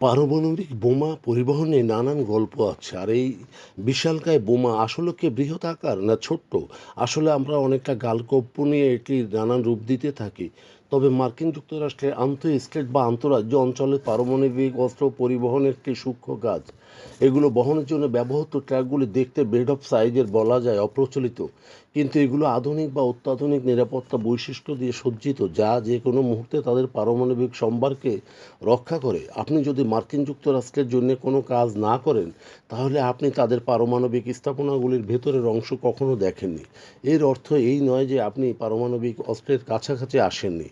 পারমাণবিক বোমা পরিবহনে নানান গল্প আছে। আর এই বিশালকায় বোমা আসলে কি বৃহৎ আকার না ছোট্ট? আসলে আমরা অনেকটা গালগপ্প নিয়ে এটি নানান রূপ দিতে থাকি। তবে মার্কিন যুক্তরাষ্ট্রের আন্তঃ স্টেট বা আন্তঃরাজ্য অঞ্চলে পারমাণবিক অস্ত্র পরিবহন একটি সূক্ষ্ম কাজ। এগুলো বহনের জন্য ব্যবহৃত ট্রাকগুলি দেখতে বেড অফ সাইজের বলা যায় অপ্রচলিত, কিন্তু এগুলো আধুনিক বা অত্যাধুনিক নিরাপত্তা বৈশিষ্ট্য দিয়ে সজ্জিত, যা যে কোনো মুহূর্তে তাদের পারমাণবিক সম্ভারকে রক্ষা করে। আপনি যদি মার্কিন যুক্তরাষ্ট্রের জন্য কোনো কাজ না করেন, তাহলে আপনি তাদের পারমাণবিক স্থাপনাগুলির ভেতরের অংশ কখনো দেখেননি। এর অর্থ এই নয় যে আপনি পারমাণবিক অস্ত্রের কাছাকাছি আসেননি।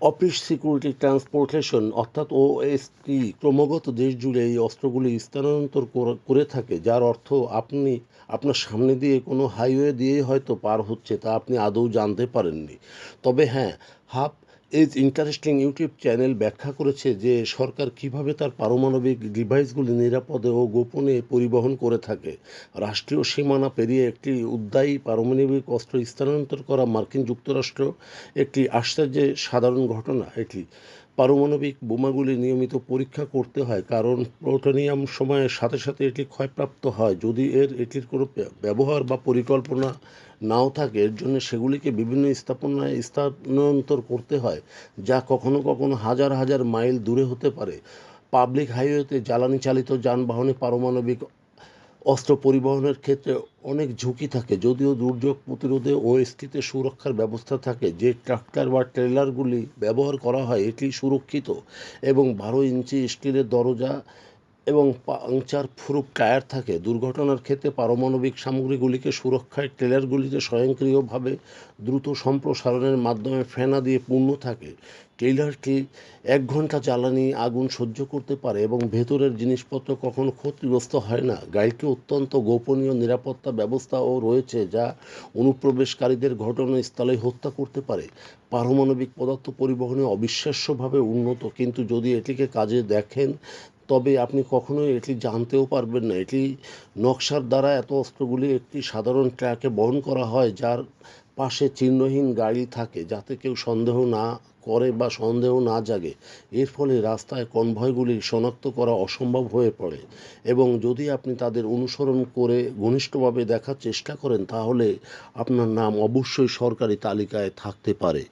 অফিস সিকিউরিটি ট্রান্সপোর্টেশন অর্থাৎ ওএসটি ক্রমাগত দেশ জুড়ে এই অস্ত্রগুলি স্থানান্তর কর- থাকে, যার অর্থ আপনি, আপনার সামনে দিয়ে কোনো হাইওয়ে দিয়ে হয়তো পার হচ্ছে তা আপনি আদৌ জানতে পারেননি। তবে হ্যাঁ half as interesting YouTube channel ব্যাখ্যা করেছে যে সরকার কীভাবে তার পারমাণবিক ডিভাইসগুলি নিরাপদে ও গোপনে পরিবহন করে থাকে। রাষ্ট্রীয় সীমানা পেরিয়ে একটি উদ্যায়ী পারমাণবিক অস্ত্র স্থানান্তর করা মার্কিন যুক্তরাষ্ট্র একটি আশ্চর্যের সাধারণ ঘটনা এটি। পারমাণবিক বোমাগুলি নিয়মিত পরীক্ষা করতে হয় কারণ প্লুটোনিয়াম সময়ের সাথে সাথে এটি ক্ষয়প্রাপ্ত হয়। যদি এর, এটির কোনো ব্যবহার বা পরিকল্পনা নাও থাকে, এর জন্য সেগুলিকে বিভিন্ন স্থাপনায় স্থানান্তর করতে হয়, যা কখনো কখনো হাজার হাজার মাইল দূরে হতে পারে। পাবলিক হাইওয়েতে জ্বালানি চালিত যানবাহনে পারমাণবিক অস্ত্র পরিবহনের ক্ষেত্রে অনেক ঝুঁকি থাকে, যদিও দুর্যোগ প্রতিরোধে ও ওএসটিতে সুরক্ষার ব্যবস্থা থাকে। যে ট্রাক্টর বা ট্রেলারগুলি ব্যবহার করা হয়, এটি সুরক্ষিত এবং বারো ইঞ্চি স্টিলের দরজা এবং পাংচার প্রুফ টায়ার থাকে, দুর্ঘটনার ক্ষেত্রে পারমাণবিক সামগ্রীগুলিকে সুরক্ষায়, ট্রেলারগুলিতে স্বয়ংক্রিয়ভাবে দ্রুত সম্প্রসারণের মাধ্যমে ফেনা দিয়ে পূর্ণ থাকে। ট্রেলারটি এক ঘণ্টা জ্বালানি আগুন সহ্য করতে পারে এবং ভেতরের জিনিসপত্র কখনো ক্ষতিগ্রস্ত হয় না। গাড়িটি অত্যন্ত গোপনীয় নিরাপত্তা ব্যবস্থাও রয়েছে যা অনুপ্রবেশকারীদের ঘটনাস্থলে হত্যা করতে পারে। পারমাণবিক পদার্থ পরিবহনে অবিশ্বাস্যভাবে উন্নত, কিন্তু যদি এটিকে কাজে দেখেন তবে আপনি কখনোই এটি জানতেও পারবেন না। এটি নকশার দ্বারা এত অস্ত্রগুলি একটি সাধারণ ট্র্যাকে বহন করা হয়, যার পাশে চিহ্নহীন গাড়ি থাকে, যাতে কেউ সন্দেহ না করে বা সন্দেহ না জাগে। এর ফলে রাস্তায় কনভয়গুলি শনাক্ত করা অসম্ভব হয়ে পড়ে এবং যদি আপনি তাদের অনুসরণ করে ঘনিষ্ঠভাবে দেখার চেষ্টা করেন, তাহলে আপনার নাম অবশ্যই সরকারি তালিকায় থাকতে পারে।